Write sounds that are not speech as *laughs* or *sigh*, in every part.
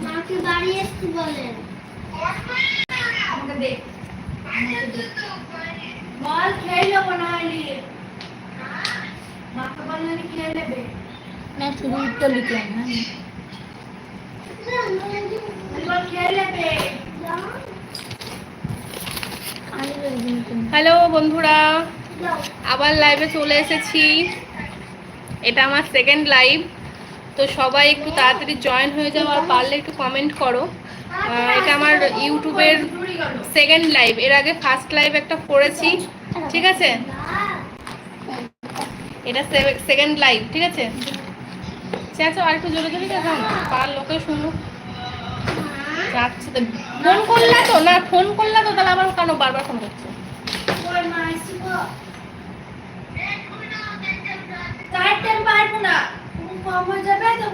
মাকে বাড়ি আসতে বলেন। আমাকে দে আমাকে খেয়ে নেব না হলে মাকে বললে খেয়ে নেবে। না শুধু উত্তর লিখলাম হ্যাঁ। হ্যালো বন্ধুরা আবার লাইভে চলে এসেছি। এটা আমার সেকেন্ড লাইভ তো সবাই একটু তাড়াতাড়ি জয়েন হয়ে যাও আর পারলে একটু কমেন্ট করো। এটা আমার ইউটিউবের সেকেন্ড লাইভ এর আগে ফার্স্ট লাইভ একটা করেছি, ঠিক আছে? এটা সেকেন্ড লাইভ ঠিক আছে? চেঁচো আর একটু জোরে জোরে দেখো পার লোকে শুনুক। ফোন করলা তো? না ফোন করলা তো? তাহলে আবার কেন বারবার ফোন করছ? কম হয়ে যাবে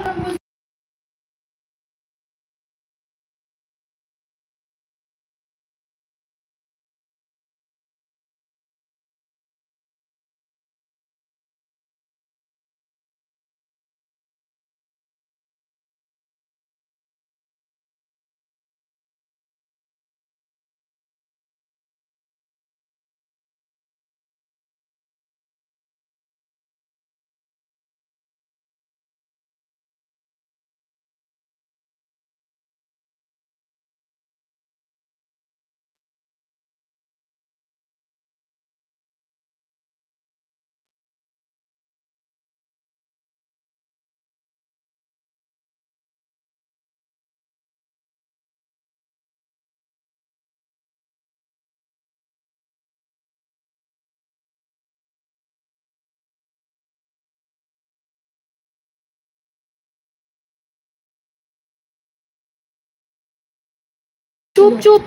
চুপ চুপ।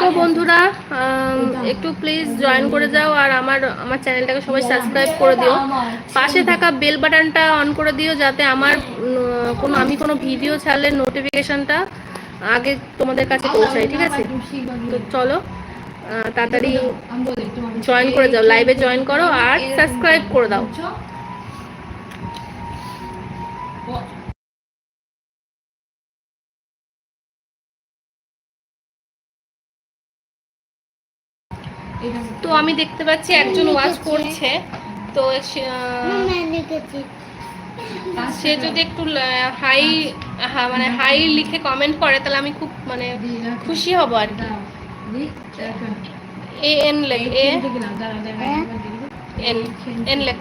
তো বন্ধুরা একটু প্লিজ জয়েন করে যাও আর আমার আমার চ্যানেলটাকে সবাই সাবস্ক্রাইব করে দিও। পাশে থাকা বেল বাটনটা অন করে দিও যাতে আমার কোনো আমি কোনো ভিডিও ছাড়লে নোটিফিকেশনটা আগে তোমাদের কাছে পৌঁছায় ঠিক আছে? তো চলো তাড়াতাড়ি জয়েন করে যাও। লাইভে জয়েন করো আর সাবস্ক্রাইব করে দাও। আমি দেখতে পাচ্ছি একজন ওয়াচ করছে। তো সে, যদি একটু হাই মানে হাই লিখে কমেন্ট করে তাহলে আমি খুব মানে খুশি হব আর কি। এ এন লেখ এ এন এন লেখ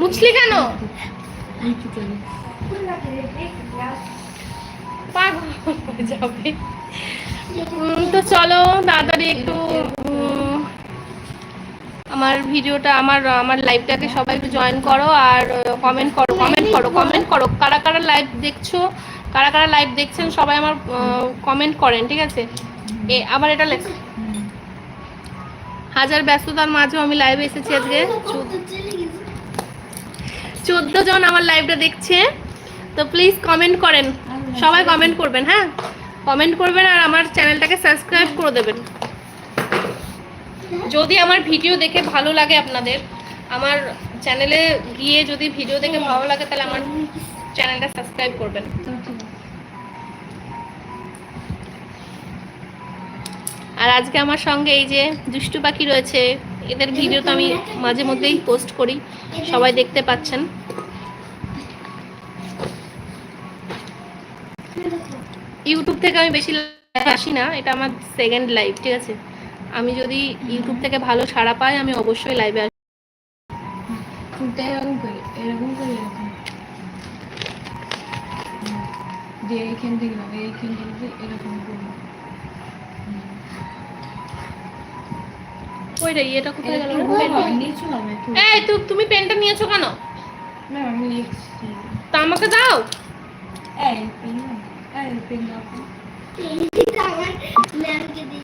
মুছলি কেন? পাগল যাবে। তো চলো তাড়াতাড়ি একটু আমার ভিডিওটা, আমার আমার লাইভটাকে সবাই একটু জয়েন করো আর কমেন্ট করো কমেন্ট করো কমেন্ট করো। কারা কারা লাইভ দেখছ, কারা কারা লাইভ দেখছেন, সবাই আমার কমেন্ট করেন, ঠিক আছে? এ, আবার এটা লেখ। হাজার ব্যস্ততার মাঝেও আমি লাইভে এসেছি আজকে। চোদ্দ জন আমার লাইভটা দেখছে। তো প্লিজ কমেন্ট করেন। সবাই কমেন্ট করবেন হ্যাঁ? কমেন্ট করবেন আর আমার চ্যানেলটাকে সাবস্ক্রাইব করে দেবেন। যদি আমার ভিডিও দেখে ভালো লাগে আপনাদের, আমার চ্যানেলে গিয়ে যদি ভিডিও দেখে ভালো লাগে, তাহলে আমার চ্যানেলটা সাবস্ক্রাইব করবেন। আর আজকে আমার সঙ্গে এই যে দুষ্টু পাখি রয়েছে, এদের ভিডিও তো আমি মাঝে মধ্যেই পোস্ট করি, সবাই দেখতে পাচ্ছেন। ইউটিউব থেকে আমি বেশি আসি না, এটা আমার সেকেন্ড লাইভ ঠিক আছে? আমি যদি ইউটিউব থেকে ভালো সাড়া পাই আমি অবশ্যই লাইভে আসি ফুলটা এরকম করে এরকম করে এরকম হুম। দিয়ে এইখান থেকে নাও এইখান থেকে এরকম করব ওই রে এটা কোথায় গেল এরকম পেন হবে, নিচু হবে একটু। এই তু তুমি পেনটা নিয়েছো কেন না, আমি লিখছি। তা আমাকে দাও এই, পেন। এই, পেন দাও তো। আমার ম্যামকে দিলাম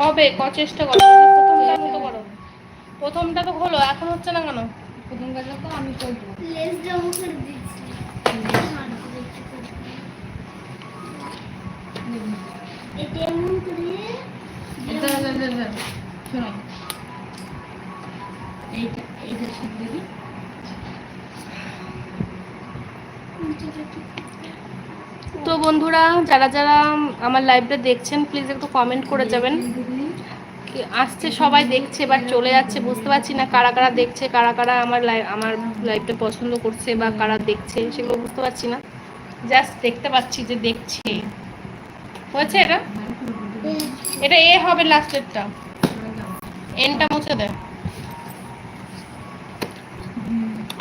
হবে ক চেষ্টা করো। প্রথমটা মতো করো। প্রথমটা তো হলো এখন হচ্ছে না কেন? প্রথম কাজটা তো আমি করব। লেস ডাউন করে দিচ্ছি। এটা এমন করে এটা এটা এটা এটা শোনো। এইটা এইটা ঠিক দেখি। তো বন্ধুরা যারা যারা আমার লাইভটা দেখছেন প্লিজ একটু কমেন্ট করে যাবেন। আসছে, সবাই দেখছে বা চলে যাচ্ছে, বুঝতে পারছি না কারা কারা দেখছে, কারা কারা আমার লাইভ আমার লাইভটা পছন্দ করছে বা কারা দেখছে, সেগুলো বুঝতে পারছি না। জাস্ট দেখতে পাচ্ছি যে দেখছে। হয়েছে এটা? এটা এ হবে লাস্টেরটা এনটা মুছে দেয়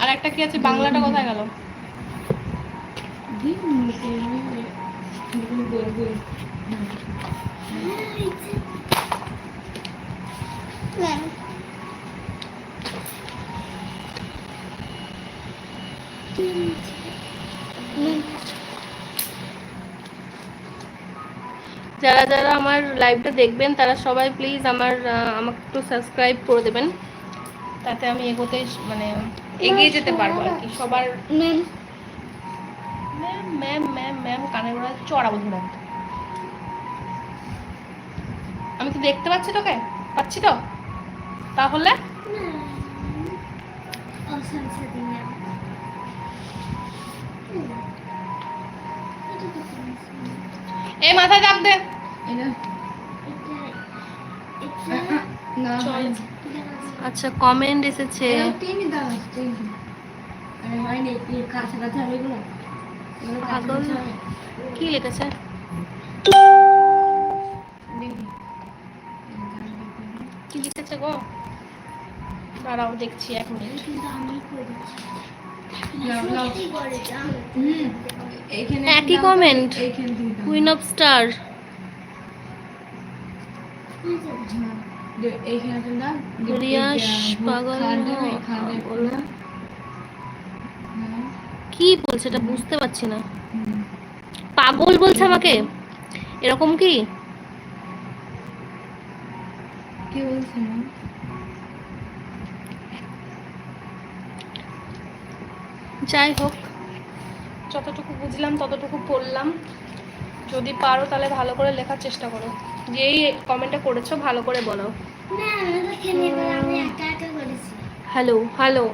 আর একটা কি আছে? বাংলাটা কোথায় গেল? যারা যারা আমার লাইভটা দেখবেন তারা সবাই প্লিজ আমার আমাকে একটু সাবস্ক্রাইব করে দেবেন। তাতে আমি এগোতে মানে এগিয়ে যেতে পারব আর কি সবার ম্যাম ম্যাম ম্যাম কানের গোড়ায় চড়াবো ধরে আমি তো দেখতে পাচ্ছি তোকে? পাচ্ছি তো? তাহলে? এই মাথায় চাপ দে। এটা না। চল। আচ্ছা কমেন্ট এসেছে। পাগল। কি লিখেছে? কি লিখেছে গো? দাঁড়াও দেখছি এক মিনিট। একই দাও। কুইন অফ স্টার পাগল কি বলছে এটা বুঝতে পারছি না। পাগল বলছে আমাকে। এরকম কি? কি বলছে না যাই হোক। যতটুকু বুঝলাম ততটুকু পড়লাম। যদি পারো তাহলে ভালো করে লেখার চেষ্টা করো। যেই কমেন্টটা করেছ ভালো করে বলো। হ্যালো হ্যালো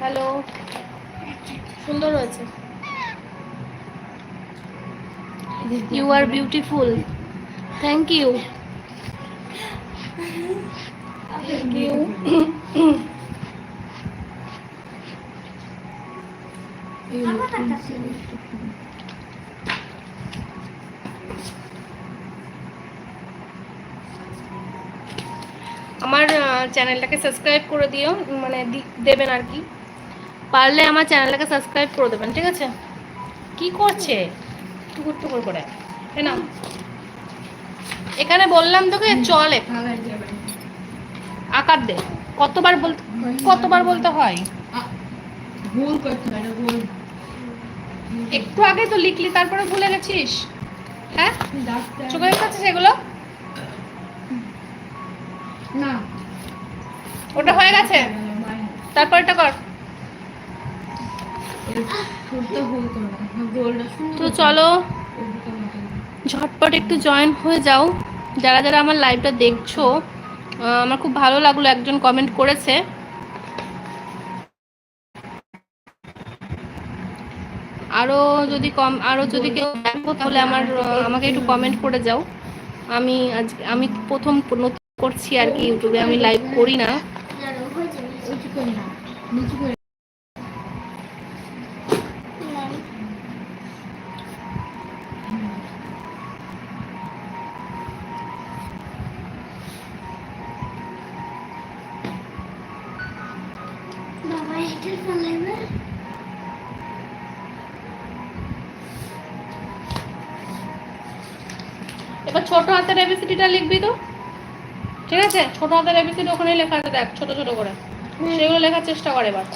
হ্যালো সুন্দর হয়েছে। You are beautiful thank you thank you আমার চ্যানেলটাকে সাবস্ক্রাইব করে দিও মানে দেবেন আর কি। পারলে আমার চ্যানেলটাকে সাবস্ক্রাইব করে দেবেন ঠিক আছে? কি করছে? টুকুর টুকুর করে। না এখানে বললাম তোকে চলে আকার দে। কতবার বলতে কতবার বলতে হয়? একটু আগে তো লিখলি তারপরে ভুলে গেছিস? হ্যাঁ? চোখে এগুলো? না। ওটা হয়ে গেছে। তারপরটা কর। তো চলো। ঝটপট একটু জয়েন হয়ে যাও। যারা যারা আমার লাইভটা দেখছ আমার খুব ভালো লাগল একজন কমেন্ট করেছে। আরও যদি কম আরও যদি কেউ দেখো, তাহলে আমার আমাকে একটু কমেন্ট করে যাও। আমি আজ, আমি প্রথম নতুন করছি আর কি ইউটিউবে আমি লাইভ করি না। এবার ছোট হাতের এবিসিডিটা লিখবি তো। ঠিক আছে? ছোট হাতের এবিসিডি ওখানে লেখা আছে দেখ ছোট ছোট করে। সেগুলো লেখার চেষ্টা করে এবার।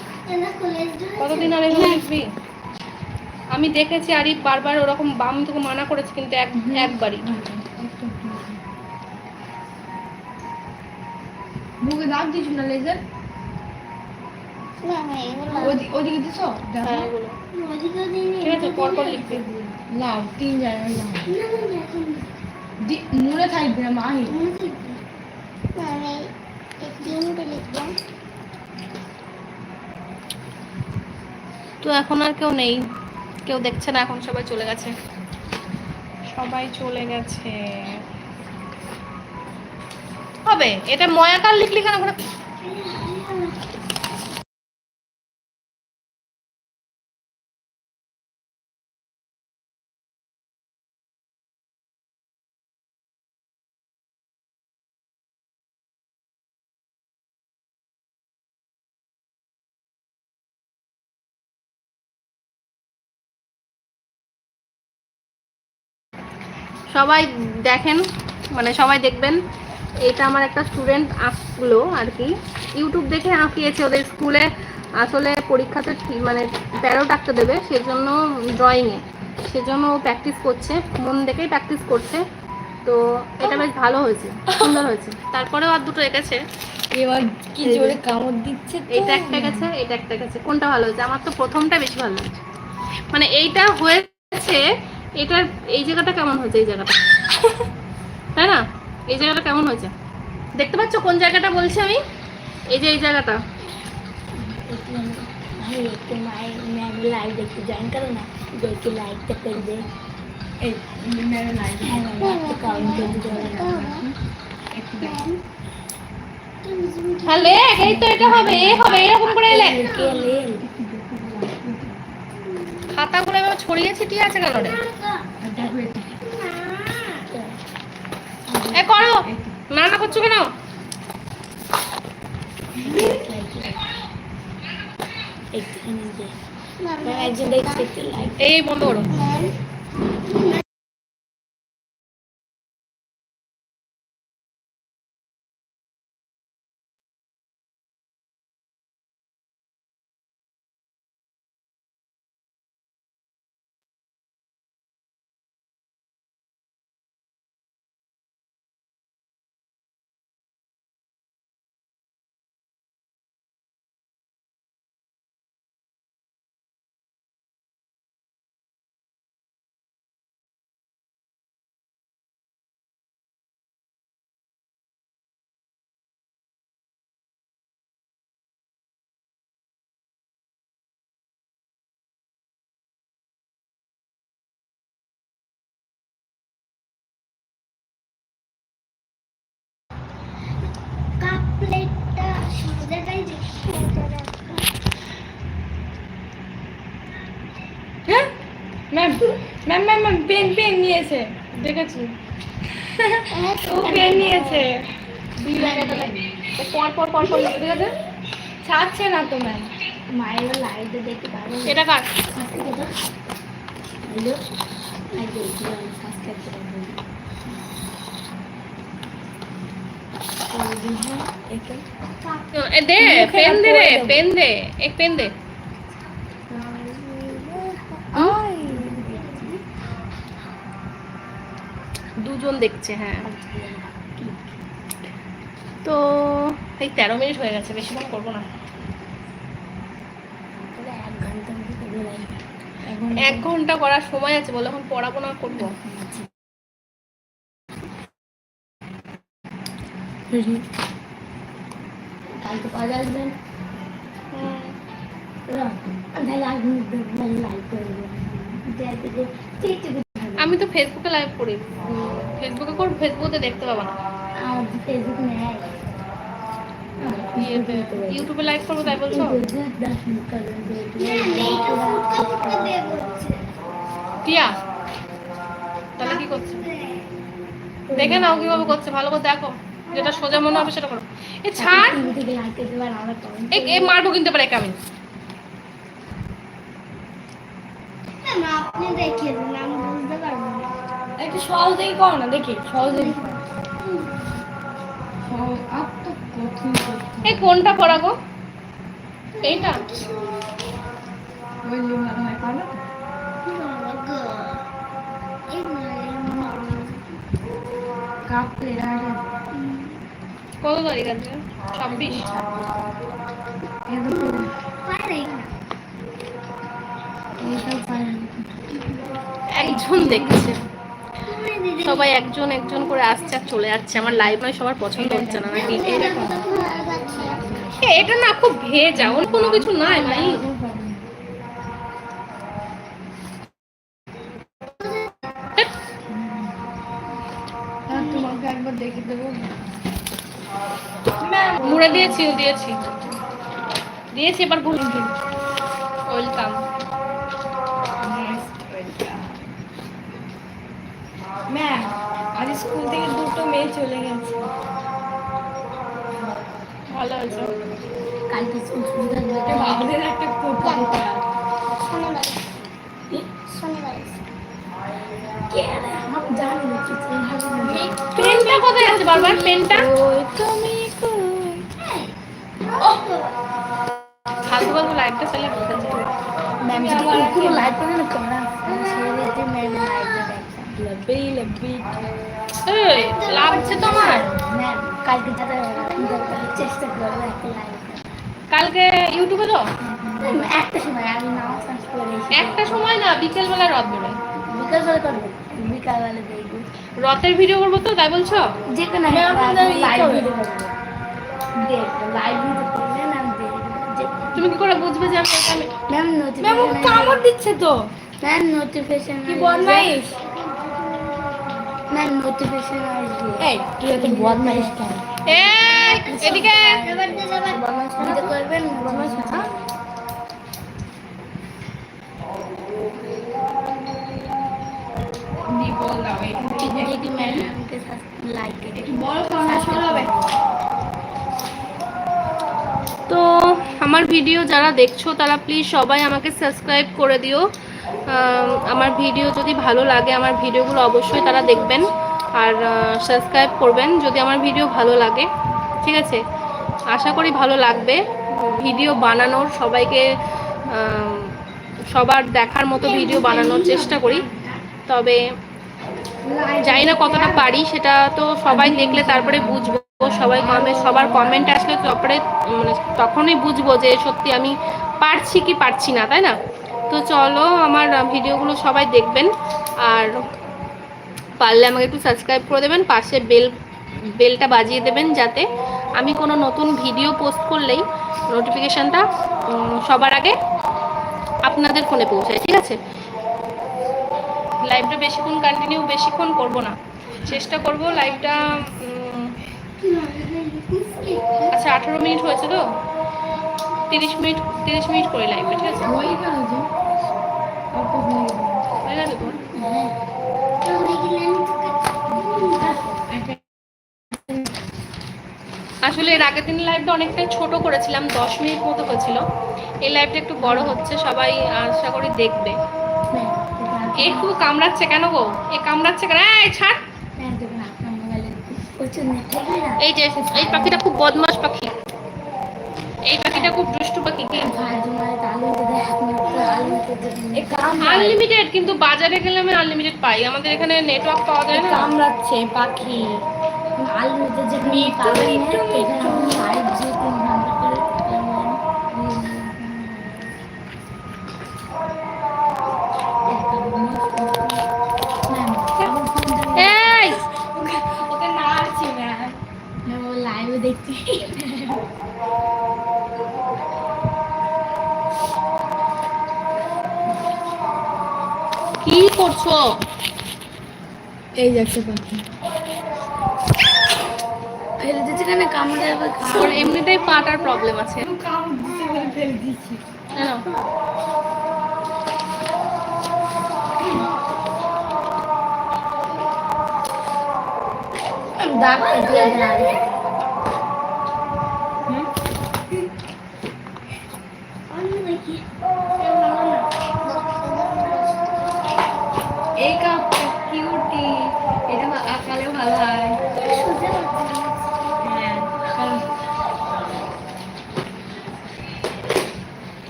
কতদিন আর এগুলো লিখবি? আমি দেখেছি আরিফ বারবার ওরকম বাম তোকে মানা করেছে কিন্তু এক একবারই। আচ্ছা, একটু একটু। মুখে দাগ দিয়েছ না লেজার তিন জায়গায়। দি- মনে থাকবে না মাহি। তো এখন আর কেউ নেই। কেউ দেখছে না এখন সবাই চলে গেছে। সবাই চলে গেছে। হবে এটা ময়াকার লিখলি কেন সবাই দেখেন মানে সবাই দেখবেন এটা আমার একটা স্টুডেন্ট আঁকলো আর কি। ইউটিউব দেখে আঁকিয়েছে ওদের স্কুলে আসলে পরীক্ষাতে ঠিক- মানে তেরো টাকা দেবে সেজন্য ড্রয়িংয়ে সেজন্য ও প্র্যাকটিস করছে মন দেখেই প্র্যাকটিস করছে। তো এটা বেশ ভালো হয়েছে সুন্দর হয়েছে। তারপরেও আর দুটো এঁকেছে। এবার কি জোরে কামড় দিচ্ছে তো। এইটা একটা গেছে এটা একটা গেছে কোনটা ভালো হয়েছে? আমার তো প্রথমটা বেশি ভালো হয়েছে মানে এইটা হয়েছে এটার এই জায়গাটা কেমন হয়েছে এই জায়গাটা? *laughs* তাই না? এই জায়গাটা কেমন হয়েছে? দেখতে পাচ্ছ কোন জায়গাটা বলছি আমি? এই যে এই জায়গাটা। দে এই হ্যাঁ তো এটা হবে এ হবে এরকম করে এলে কে এবার ছড়িয়ে ছিটিয়ে আছে কেন রে? এ করো। না না করছ কেন? এই বন্ধ করো। হ্যাঁ? Ma'am ma'am ma'am ma'am pen pen নিয়েছে। দেখেছি। ও পেন নিয়েছে। পর পর পর পর ঠিক আছে? ছাড়ছে না তো ম্যাম। মায়ের লাইভে দেখতে পারব এটা কার? হ্যালো? আই দেখি সাবস্ক্রাইব করে দিন একে এ দে পেন দে রে পেন দে এক পেন দে। দুজন দেখছে হ্যাঁ। তো এই তেরো মিনিট হয়ে গেছে বেশিক্ষণ করব না। ঘণ্টা এক ঘণ্টা করার সময় আছে বলে এখন পড়াবো না করব। কালকে পাওয়া আসবেন? দেবেন আমি তো ফেসবুকে লাইভ করি। ফেসবুকে কর ফেসবুকে দেখতে পাবো না। ইউটিউবে লাইভ করব তাই বলছো? বলছে। টিয়া তাহলে কি করছে? দেখে নাও কীভাবে করছে ভালো করে দেখো। যেটা সোজা মনে হবে সেটা করো। এ ছাড়। এ মারবো কিন্তু দেখিয়ে দিন আমি। একটু সহজেই দেখি কোনটা পড়াবো এইটা? ওই কত তারিখ আছে? ছাব্বিশ। একজন দেখছে। সবাই একজন একজন করে আসছে আর চলে যাচ্ছে। আমার লাইভ নয়, সবার পছন্দ হচ্ছে না। নাকি এটা না খুব ভেজা। ওর কোনো কিছু নাই, ভাই। মুড়ে দিয়েছি দিয়েছি। দিয়েছি এবার ভুল ওয়েলকাম ম্যাম আজ স্কুল থেকে দুটো মেয়ে চলে গেছে। ভালো হয়েছে। কালকে স্কুল শুরু থাকবে। আমাদের একটা কোটা শনিবার শনিবার কে রে? আমার জানি না কিছু। পেনটা কোথায় আছে? বারবার পেনটা? ওই তুমি লাইভটা চালে বলতে চাই ম্যাম যদি কোনো লাইভ করে না করা ছেড়ে ম্যাম লাইভ দেবে লব্বি লব্বি এই লাগছে তোমার? ম্যাম কালকে যাতে চেষ্টা করব একটা লাইভ কালকে ইউটিউবে তো? একটা সময় আমি নাম সার্চ করে একটা সময় না বিকেল বেলা রথ বেরোয়। বিকাল বেলা করব? বিকাল দেখব। রথের ভিডিও করব তো তাই বলছো? যে কোনো লাইভ। ভিডিও করব। লাইভ ভিডিও করবেন আমি দেখব যে তুমি কি করে বুঝবে যে আমি ম্যাম ম্যাম ও নোটিফিকেশন কামড় দিচ্ছে তো। ম্যাম নোটিফিকেশন কি বদমাইশ? ম্যাম নোটিফিকেশন আসবে এই তুই এত বদমাইশ কেন এই এদিকে। এবার দিয়ে যাবেন বদমাইশ করবেন বদমাইশ দি বল দাও এই যদি ম্যাম আমাকে লাইক করে হবে। আমার ভিডিও যারা দেখছ, তারা প্লিজ সবাই আমাকে সাবস্ক্রাইব করে দিও। আমার ভিডিও যদি ভালো লাগে, আমার ভিডিওগুলো অবশ্যই তারা দেখবেন। আর সাবস্ক্রাইব করবেন যদি আমার ভিডিও ভালো লাগে। ঠিক আছে? আশা করি ভালো লাগবে। ভিডিও বানানোর সবাইকে সবার দেখার মতো ভিডিও বানানোর চেষ্টা করি। তবে জানি না কতটা পারি, সেটা তো সবাই দেখলে তারপরে বুঝব। সবাই কমে সবার কমেন্ট আসলে তারপরে মানে তখনই বুঝব যে সত্যি আমি পারছি কি পারছি না, তাই না? তো চলো আমার ভিডিওগুলো সবাই দেখবেন। আর পারলে আমাকে একটু সাবস্ক্রাইব করে দেবেন, পাশে বেল, বেলটা বাজিয়ে দেবেন যাতে আমি কোনো নতুন ভিডিও পোস্ট করলেই নোটিফিকেশানটা সবার আগে আপনাদের ফোনে পৌঁছায়, ঠিক আছে? লাইভটা বেশিক্ষণ কন্টিনিউ বেশিক্ষণ করব না। চেষ্টা করব লাইভটা আচ্ছা আঠারো মিনিট হয়েছে তো? তিরিশ মিনিট তিরিশ মিনিট করে লাইভটা ঠিক আছে? আসলে এর আগের দিন লাইভটা অনেকটাই ছোট করেছিলাম, দশ মিনিট মতো হয়েছিল। এই লাইভটা একটু বড় হচ্ছে, সবাই আশা করি দেখবে। একটু কামড়াচ্ছে কেন গো? এ কামড়াচ্ছে কেন? ছাড়! এই যে এই পাখিটা খুব বদমাস পাখি। এই পাখিটা খুব দুষ্টু পাখি মানে আনলিমিটেড কিন্তু বাজারে গেলে আমি আনলিমিটেড পাই। আমাদের এখানে নেটওয়ার্ক পাওয়া যায় না। কামড়াচ্ছে পাখি। আলু দিতে যে করছ? এই যাচ্ছে পাখি। ফেলে দিচ্ছে কেন কামড়ে যাবে ওর এমনিতেই পাটার প্রবলেম আছে। কামড় দিতে বলে ফেলে দিচ্ছি। দাগ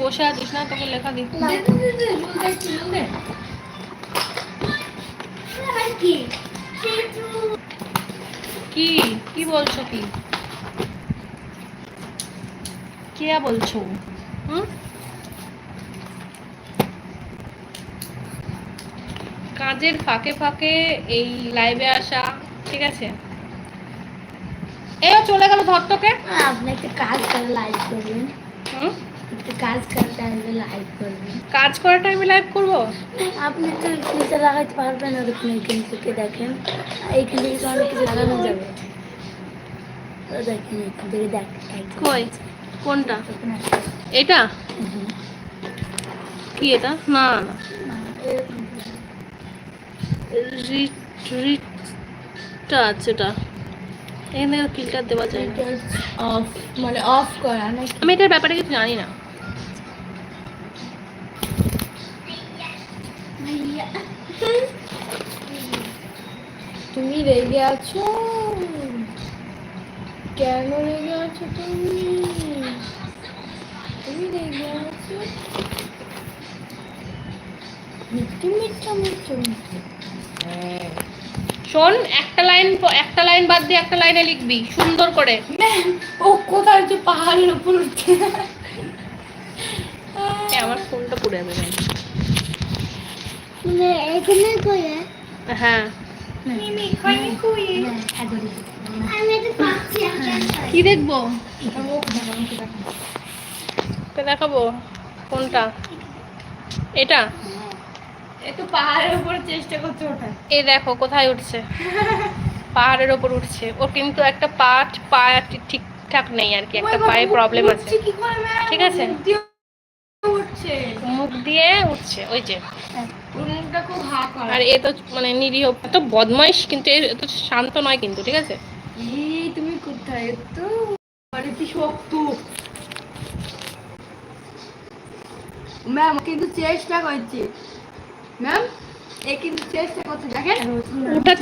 বসে আছিস না তোকে লেখা দি কি? কি বলছো কি? কে বলছো? হুম? কাজের ফাঁকে ফাঁকে এই লাইভে আসা ঠিক আছে? এও চলে গেল ধর তোকে। আপনি একটা কাজ করে লাইভ করবেন কাজ করে টাইমে লাইভ করবেন কাজ করার টাইমে লাইভ করব? আপনি তো নিচে লাগাইতে পারবেন ওরকম এইখান থেকে দেখেন। এইখান থেকে তো অনেক কিছু লাগানো যাবে। দেখেন থেকে দেখ কই? কোনটা? এটা? কি এটা? না না। না, রিট রিটটা আছে এটা। এখানে ফিল্টার দেওয়া যায় অফ মানে অফ করা আমি এটার ব্যাপারে কিছু জানি না। *laughs* তুমি রেগে আছো? কেন রেগে আছো তুমি? তুমি রেগে আছো? মিঠু মিঠু মিঠু মিঠু শোন একটা লাইন একটা লাইন বাদ দিয়ে একটা লাইনে লিখবি সুন্দর করে। ও কোথায় যে পাহাড়ের উপর উঠছে? আমার ফোনটা পড়ে যাবে ভাই। মানে এখানে কই হ্যাঁ। কি দেখব? তো দেখাবো। কোনটা? এটা? একটু পাহাড়ের উপর চেষ্টা করছে ওঠা এই দেখো কোথায় উঠছে? পাহাড়ের ওপর উঠছে। ওর কিন্তু একটা পাট পা ঠিকঠাক নেই আর কি। একটা পায়ে প্রবলেম আছে। ঠিক আছে? মুখ দিয়ে উঠছে। ওই যে। আর এ তো মানে নিরীহ এত বদমাইশ কিন্তু এত শান্ত নয় কিন্তু ঠিক আছে? এই তুমি কোথায়? তো বাড়িতে শক্ত? ম্যাম কিন্তু চেষ্টা করছে। ম্যাম এ কিন্তু চেষ্টা করছে দেখেন।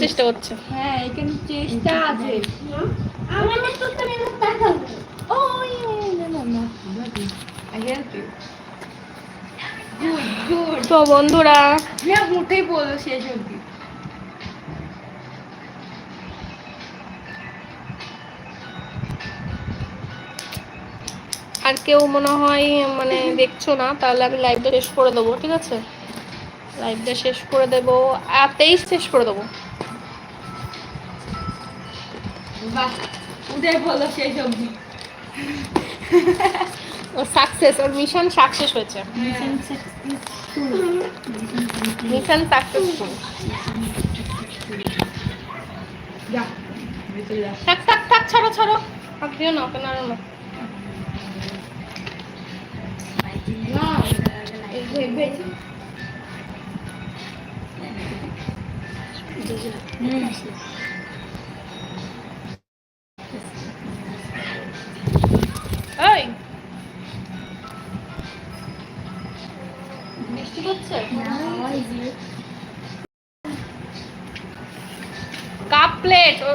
চেষ্টা করছে। হ্যাঁ এ কিন্তু চেষ্টা আছে। আমাদের তো করে দেখাবো ও না না না I help you good good তো বন্ধুরা ম্যাম উঠেই বলো শেষ অবধি আর কেউ মনে হয় মানে দেখছ না তাহলে আমি লাইভটা শেষ করে দেবো ঠিক আছে? লাইভটা শেষ করে দেবো আর তেইশ শেষ করে দেবো। বাহ উদয় বলো শেষ অবধি *laughs* ও সাকসেস ওর মিশন সাকসেস হয়েছে। মিশন সাকসেসফুল থাক থাক থাক ছাড়ো ছাড়ো। দিও না? নাড়ো না.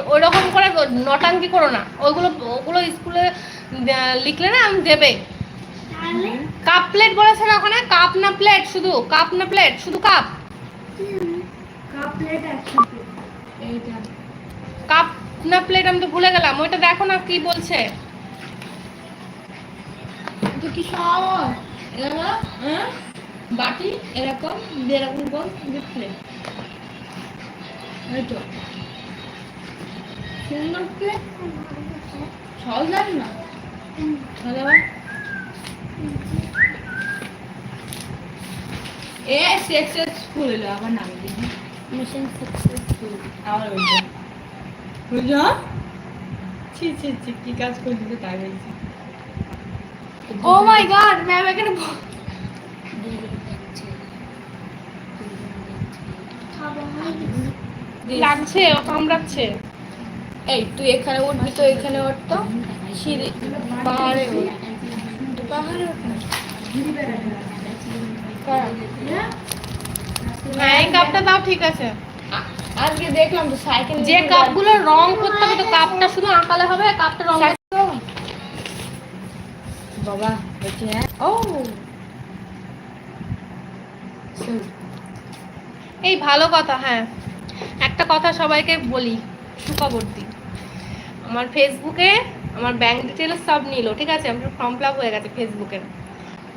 প্লেট ওই রকম করে নটাঙ্কি করো না। ওইগুলো ওগুলো স্কুলে লিখলে না আমি দেবে। কাপ প্লেট বলেছে না ওখানে? কাপ না প্লেট শুধু? কাপ না প্লেট? শুধু কাপ? কাপ না প্লেট আমি তো ভুলে গেলাম। ওইটা দেখো না কি বলছে। কি হ্যাঁ? বাটি এরকম এরকম তো। সুন্দর সহজ লাগে না তাহলে আবার এ সাকসেসফুল হলো আমার নাম দিন মিশন সাকসেসফুল আমার ওইটা বুঝলো ছি ছি ছি কি কাজ করে দিতে তাই বলছি। ও মাই গড ম্যাম এখানে লাগছে ও কামড়াচ্ছে এই তুই এখানে উঠবি তো এখানে উঠতো সিঁড়ি পাহাড়ে উঠ। পাহাড়ে উঠ। হ্যাঁ এই কাপটা দাও ঠিক আছে। আজকে দেখলাম তো সাইকেল যে কাপগুলো রং করতে হবে তো কাপটা শুধু আঁকালে হবে কাপটা রং বাবা হ্যাঁ। ও! এই ভালো কথা হ্যাঁ। একটা কথা সবাইকে বলি। সুখবর দিই আমার ফেসবুকে আমার ব্যাংক ডিটেলস সব নিল ঠিক আছে? আমার ফর্ম ফিল হয়ে গেছে ফেসবুকে।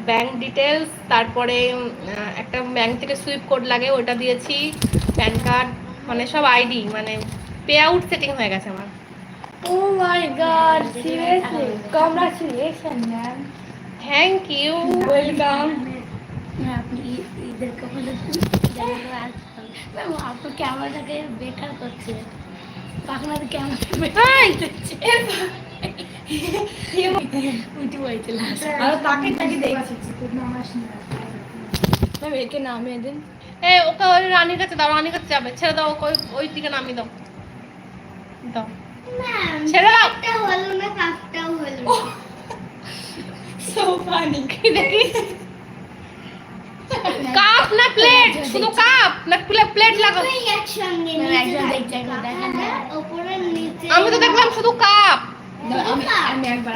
ব্যাংক ডিটেলস তারপরে একটা ব্যাংক থেকে সুইপ কোড লাগে ওটা দিয়েছি প্যান কার্ড মানে সব আইডি মানে পে আউট সেটিং হয়ে গেছে আমার। ও my god seriously congratulation ma'am thank you welcome ma'am, আপনি ই- ঈদেরকে বলে দিন, *laughs* যেন ওরা আসতে পারে। ম্যাম, আপনার ক্যামেরাটাকে বেকার করছে। আপনার ক্যামেরা উঠে পড়েছে last আর তাকে তাকে দেখছি? একে নামিয়ে দিন। এ ওকে ওই রানীর কাছে দাও রানীর কাছে যাবে। ছেড়ে দাও ওই- ওই দিকে নামিয়ে দাও। দাও। ছেড়ে দাও। একটা হলো না কাপটাও হলো সো ফানি কি দেখি কাপ না শুধু কাপ না প্লেট লাগাও। আমি তো দেখলাম শুধু কাপ। একবার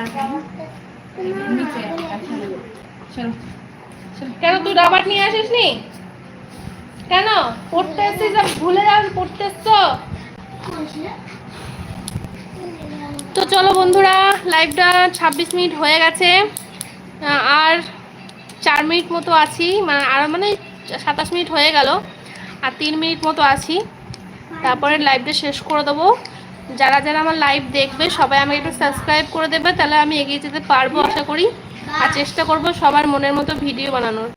কেন তুই রাবার নিয়ে আসিস নি কেন? পড়তে এসছিস ভুলে যাস পড়তে এসছো। তো চলো বন্ধুরা লাইভটা ছাব্বিশ মিনিট হয়ে গেছে। আর চার মিনিট মতো আছি। মানে আর মানে সাতাশ মিনিট হয়ে গেল আর তিন মিনিট মতো আছি। তারপরে লাইভটা শেষ করে দেবো। যারা যারা আমার লাইভ দেখবে, সবাই আমাকে একটু সাবস্ক্রাইব করে দেবে, তাহলে আমি এগিয়ে যেতে পারব আশা করি। আর চেষ্টা করব সবার মনের মতো ভিডিও বানানোর।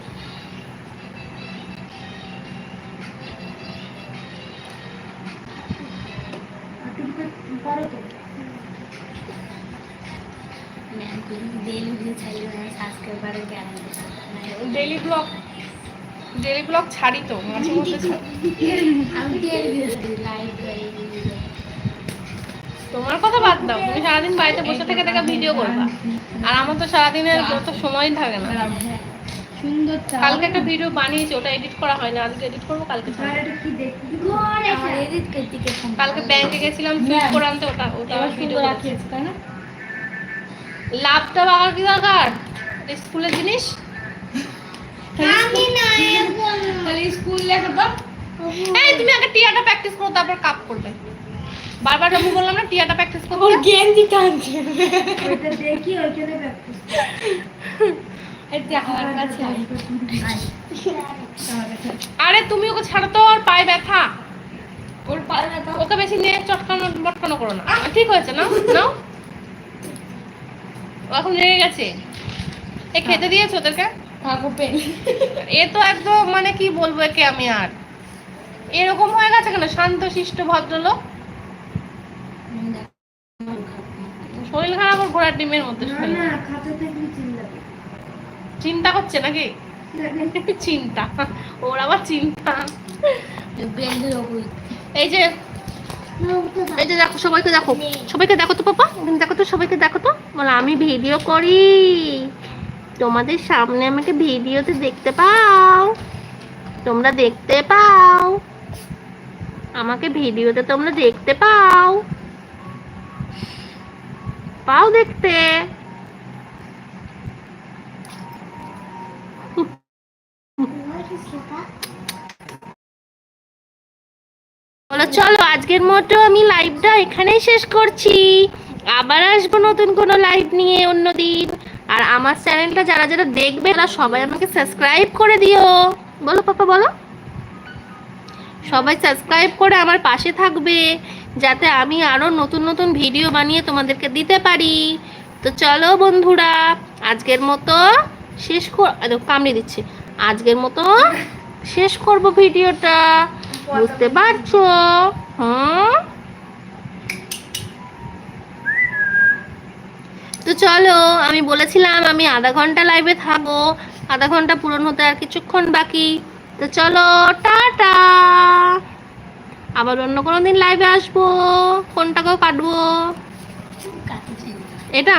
ডেলি ব্লগ ডেলি ব্লগ ছাড়ি তো মাঝে মধ্যে। তোমার কথা বাদ দাও তুমি সারাদিন বাড়িতে বসে থেকে থেকে ভিডিও করবা। আর আমার তো সারাদিনের মতো সময় থাকে না। কালকে একটা ভিডিও বানিয়েছি ওটা এডিট করা হয় না আজকে এডিট করব কালকে কালকে ব্যাংকে গেছিলাম সুইচ করে আনতে ওটা ওটা ভিডিও লাভটা বাগার কি দরকার? স্কুলের জিনিস? তাহলে স্কুল লেখো এই তুমি আগে টিয়াটা প্র্যাকটিস করো তারপর কাপ করবে। বারবার আমি বললাম না টিয়াটা প্র্যাকটিস ওর করো গেঞ্জি টানছে দেখি ওইখানে প্র্যাকটিস। আরে তুমি ওকে ছাড়ো তো আর পায়ে ব্যথা। ওর পায়ে ব্যথা? ওকে বেশি নিয়ে চটকানো বটকানো করো না। ঠিক হয়েছে না নাও। এখন রেগে গেছে। এ খেতে দিয়েছ ওদেরকে? থাকো পেন। এ তো একদম মানে কি বলব একে আমি আর। এরকম হয়ে গেছে কেন? শান্ত শিষ্ট ভদ্রলোক? শরীর খারাপ ওর ঘোড়ার ডিমের মধ্যে চিন্তা করছে নাকি? চিন্তা। ওর আবার চিন্তা। এই যে এই যে দেখো সবাইকে দেখো। সবাইকে দেখো তো পাপা। দেখো তো সবাইকে দেখো তো। বলো আমি ভিডিও করি। তোমাদের সামনে আমাকে ভিডিওতে দেখতে পাও। তোমরা দেখতে পাও। আমাকে ভিডিওতে তোমরা দেখতে পাও। পাও দেখতে। চলো, আজকের মতো আমি লাইভটা এখানেই শেষ করছি। আবার আসব নতুন কোনো লাইভ নিয়ে অন্যদিন আর আমার চ্যানেলটা যারা যারা দেখবে, তারা সবাই আমাকে সাবস্ক্রাইব করে দিও। বলো পাপা, বলো। সবাই সাবস্ক্রাইব করে আমার পাশে থাকবে, যাতে আমি আরও নতুন নতুন ভিডিও বানিয়ে তোমাদেরকে দিতে পারি। তো চলো বন্ধুরা, আজকের মতো শেষ কর কামড়ে দিচ্ছে। আজকের মতো শেষ করব ভিডিওটা। বুঝতে পারছ? হুম? তো চলো, আমি বলেছিলাম আমি আধা ঘণ্টা লাইভে থাকব, আধা ঘণ্টা পূরণ হতে আর কিছুক্ষণ বাকি। তো চলো, টাটা! আবার অন্য কোনো দিন লাইভে আসব ফোনটাকেও কাটবো। এটা?